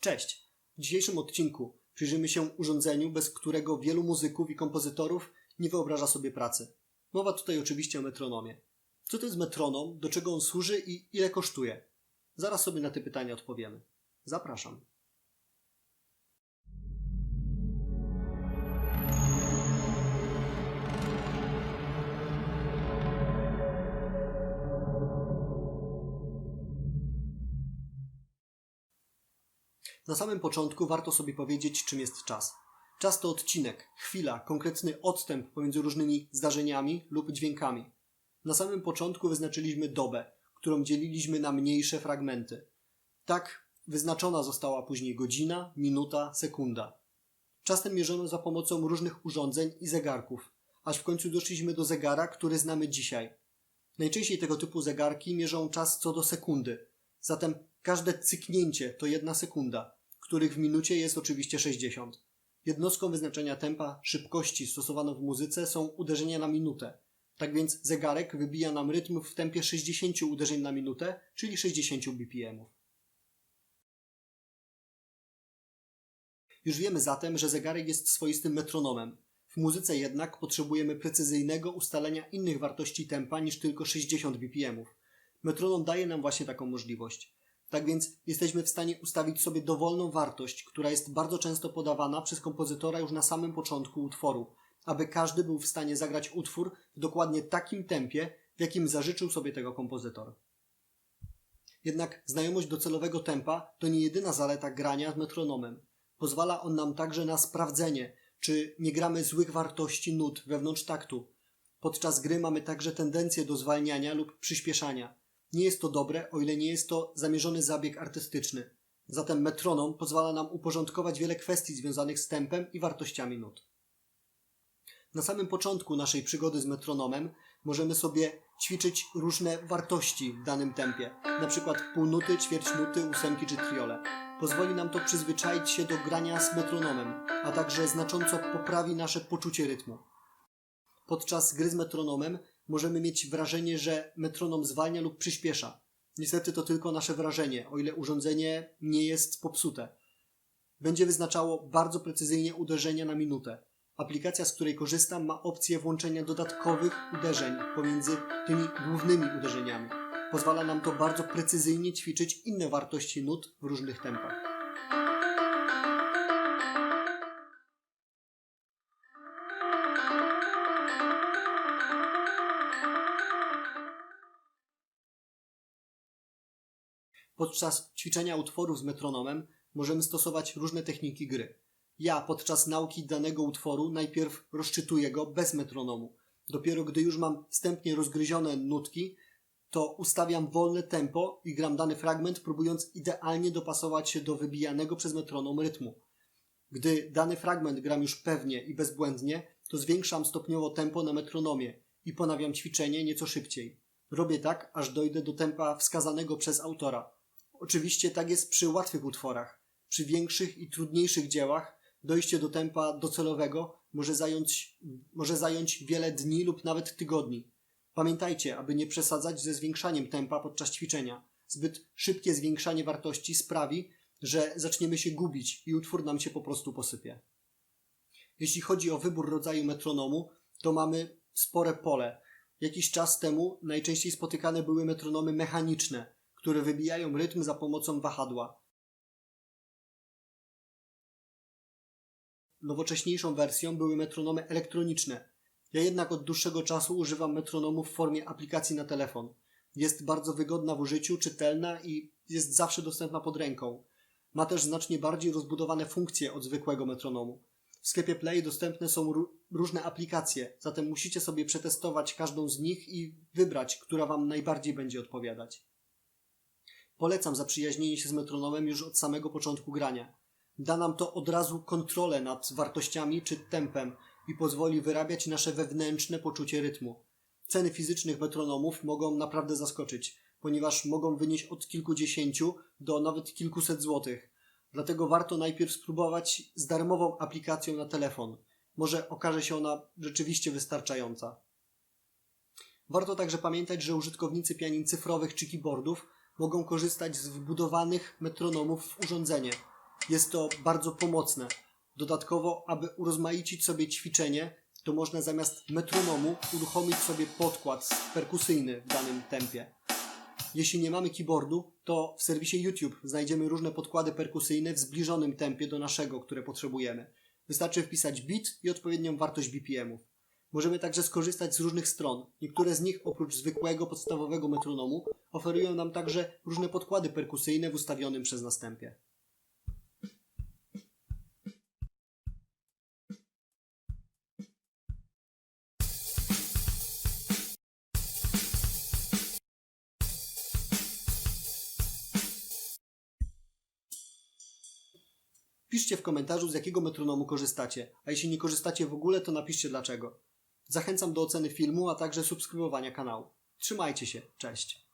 Cześć! W dzisiejszym odcinku przyjrzymy się urządzeniu, bez którego wielu muzyków i kompozytorów nie wyobraża sobie pracy. Mowa tutaj oczywiście o metronomie. Co to jest metronom, do czego on służy i ile kosztuje? Zaraz sobie na te pytania odpowiemy. Zapraszam. Na samym początku warto sobie powiedzieć, czym jest czas. Czas to odcinek, chwila, konkretny odstęp pomiędzy różnymi zdarzeniami lub dźwiękami. Na samym początku wyznaczyliśmy dobę, którą dzieliliśmy na mniejsze fragmenty. Tak wyznaczona została później godzina, minuta, sekunda. Czas ten mierzono za pomocą różnych urządzeń i zegarków, aż w końcu doszliśmy do zegara, który znamy dzisiaj. Najczęściej tego typu zegarki mierzą czas co do sekundy, zatem każde cyknięcie to jedna sekunda, których w minucie jest oczywiście 60. Jednostką wyznaczenia tempa szybkości stosowaną w muzyce są uderzenia na minutę. Tak więc zegarek wybija nam rytm w tempie 60 uderzeń na minutę, czyli 60 bpm. Już wiemy zatem, że zegarek jest swoistym metronomem. W muzyce jednak potrzebujemy precyzyjnego ustalenia innych wartości tempa niż tylko 60 bpm. Metronom daje nam właśnie taką możliwość. Tak więc jesteśmy w stanie ustawić sobie dowolną wartość, która jest bardzo często podawana przez kompozytora już na samym początku utworu, aby każdy był w stanie zagrać utwór w dokładnie takim tempie, w jakim zażyczył sobie tego kompozytor. Jednak znajomość docelowego tempa to nie jedyna zaleta grania z metronomem. Pozwala on nam także na sprawdzenie, czy nie gramy złych wartości nut wewnątrz taktu. Podczas gry mamy także tendencję do zwalniania lub przyspieszania. Nie jest to dobre, o ile nie jest to zamierzony zabieg artystyczny. Zatem metronom pozwala nam uporządkować wiele kwestii związanych z tempem i wartościami nut. Na samym początku naszej przygody z metronomem możemy sobie ćwiczyć różne wartości w danym tempie, przykład półnuty, ćwierćnuty, ósemki czy triole. Pozwoli nam to przyzwyczaić się do grania z metronomem, a także znacząco poprawi nasze poczucie rytmu. Podczas gry z metronomem możemy mieć wrażenie, że metronom zwalnia lub przyspiesza. Niestety to tylko nasze wrażenie, o ile urządzenie nie jest popsute. Będzie wyznaczało bardzo precyzyjnie uderzenia na minutę. Aplikacja, z której korzystam, ma opcję włączenia dodatkowych uderzeń pomiędzy tymi głównymi uderzeniami. Pozwala nam to bardzo precyzyjnie ćwiczyć inne wartości nut w różnych tempach. Podczas ćwiczenia utworów z metronomem możemy stosować różne techniki gry. Ja podczas nauki danego utworu najpierw rozczytuję go bez metronomu. Dopiero gdy już mam wstępnie rozgryzione nutki, to ustawiam wolne tempo i gram dany fragment, próbując idealnie dopasować się do wybijanego przez metronom rytmu. Gdy dany fragment gram już pewnie i bezbłędnie, to zwiększam stopniowo tempo na metronomie i ponawiam ćwiczenie nieco szybciej. Robię tak, aż dojdę do tempa wskazanego przez autora. Oczywiście tak jest przy łatwych utworach. Przy większych i trudniejszych dziełach dojście do tempa docelowego może zająć, może zająć wiele dni lub nawet tygodni. Pamiętajcie, aby nie przesadzać ze zwiększaniem tempa podczas ćwiczenia. Zbyt szybkie zwiększanie wartości sprawi, że zaczniemy się gubić i utwór nam się po prostu posypie. Jeśli chodzi o wybór rodzaju metronomu, to mamy spore pole. Jakiś czas temu najczęściej spotykane były metronomy mechaniczne, które wybijają rytm za pomocą wahadła. Nowocześniejszą wersją były metronomy elektroniczne. Ja jednak od dłuższego czasu używam metronomu w formie aplikacji na telefon. Jest bardzo wygodna w użyciu, czytelna i jest zawsze dostępna pod ręką. Ma też znacznie bardziej rozbudowane funkcje od zwykłego metronomu. W sklepie Play dostępne są różne aplikacje, zatem musicie sobie przetestować każdą z nich i wybrać, która Wam najbardziej będzie odpowiadać. Polecam zaprzyjaźnienie się z metronomem już od samego początku grania. Da nam to od razu kontrolę nad wartościami czy tempem i pozwoli wyrabiać nasze wewnętrzne poczucie rytmu. Ceny fizycznych metronomów mogą naprawdę zaskoczyć, ponieważ mogą wynieść od kilkudziesięciu do nawet kilkuset złotych. Dlatego warto najpierw spróbować z darmową aplikacją na telefon. Może okaże się ona rzeczywiście wystarczająca. Warto także pamiętać, że użytkownicy pianin cyfrowych czy keyboardów mogą korzystać z wbudowanych metronomów w urządzenie. Jest to bardzo pomocne. Dodatkowo, aby urozmaicić sobie ćwiczenie, to można zamiast metronomu uruchomić sobie podkład perkusyjny w danym tempie. Jeśli nie mamy keyboardu, to w serwisie YouTube znajdziemy różne podkłady perkusyjne w zbliżonym tempie do naszego, które potrzebujemy. Wystarczy wpisać beat i odpowiednią wartość BPM-ów. Możemy także skorzystać z różnych stron. Niektóre z nich, oprócz zwykłego, podstawowego metronomu, oferują nam także różne podkłady perkusyjne w ustawionym przez następie. Piszcie w komentarzu, z jakiego metronomu korzystacie, a jeśli nie korzystacie w ogóle, to napiszcie dlaczego. Zachęcam do oceny filmu, a także subskrybowania kanału. Trzymajcie się, cześć.